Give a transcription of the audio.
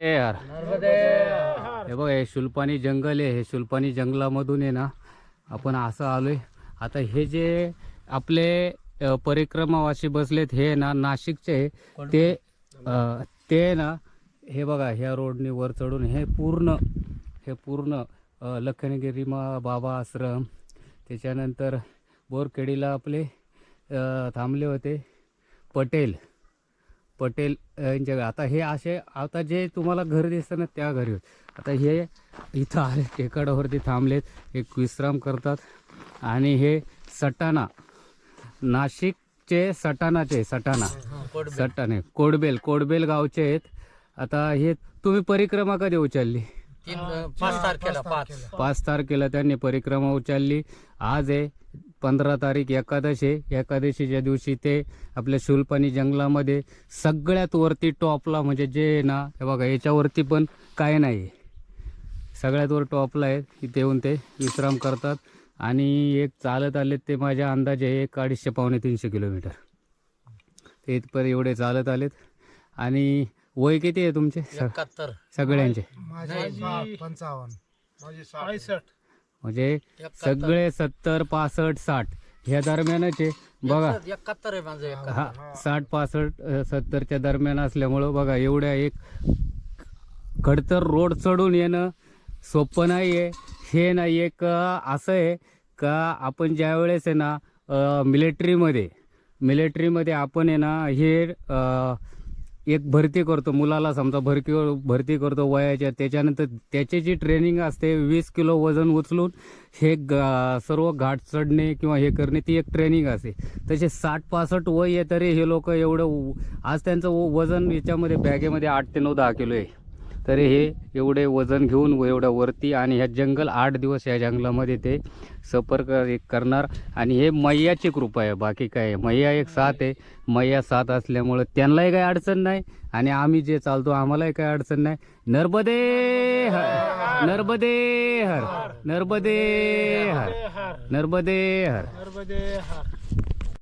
यार. हे बघ हे शुल्पानी जंगल आहे. हे शुल्पानी जंगलामधून आहे ना आपण असं आलोय. आता हे जे आपले अ, परिक्रमावासी बसलेत हे ना नाशिकचे. ते ते ना हे बघा ह्या रोडने वर चढून हे पूर्ण हे पूर्ण लखनगिरी मा बाबा आश्रम. त्याच्यानंतर बोरखेडीला आपले थांबले होते पटेल. पटेल यांच्या आता हे असे आता जे तुम्हाला घर दिसतं ना त्या घरी होते. आता हे इथं आले टेकडावरती थांबलेत. एक विश्राम करतात. आणि हे सटाणा नाशिकचे सटाणाचे सटाणा. सटाणे कोडबेल कोडबेल गावचे आहेत. आता हे तुम्ही परिक्रमा कधी उचलली? पाच तारखेला पाच. पाच तारखेला त्यांनी परिक्रमा उचलली. आज आहे पंधरा तारीख एकादशी आहे. एकादशीच्या दिवशी ते आपल्या शुल्पानी जंगलामध्ये सगळ्यात वरती टॉपला म्हणजे जे आहे ना हे बघा याच्यावरती पण काय नाही. आहे. सगळ्यात वर टॉपला आहे तिथे येऊन ते विश्राम करतात. आणि एक चालत आलेत ते माझ्या अंदाजे एक अडीचशे पावणे तीनशे किलोमीटर. ते इथपर्यंत एवढे चालत आलेत. आणि वय किती आहे तुमचे? सगळ्यांचे. पंचावन्न. म्हणजे. सगळे सत्तर पासष्ट साठ. ह्या दरम्यानच आहे बघा. एकाहत्तर आहे माझं हा साठ पासष्ट सत्तरच्या दरम्यान असल्यामुळं बघा एवढ्या एक खडतर रोड चढून येणं सोपं नाही आहे हे ना एक असं आहे का आपण ज्या वेळेस आहे ना मिलिटरीमध्ये मिलिटरीमध्ये आपण आहे ना हे एक भरती करतो मुलाला समजा भरती भरती करतो वयाच्या त्याच्यानंतर त्याची जी ट्रेनिंग असते वीस किलो वजन उचलून हे गा सर्व घाट चढणे किंवा हे करणे ती एक ट्रेनिंग असते. तसे साठ पासष्ट वय आहे तरी हे लोक एवढं आज त्यांचं व- वजन याच्यामध्ये बॅगेमध्ये आठ ते नऊ दहा किलो आहे. तरी हे एवढे वजन घेऊन व एवढ्या वरती आणि ह्या जंगल आठ दिवस या जंगलामध्ये ते सफर कर करणार. आणि हे मैयाची कृपा आहे बाकी काय आहे. मैया एक साथ आहे. मैया साथ असल्यामुळं त्यांनाही काही अडचण नाही आणि आम्ही जे चालतो आम्हालाही काही अडचण नाही. हर नर्मदे हर नर्मदे हर नर्मदे हर नर्मदे हर.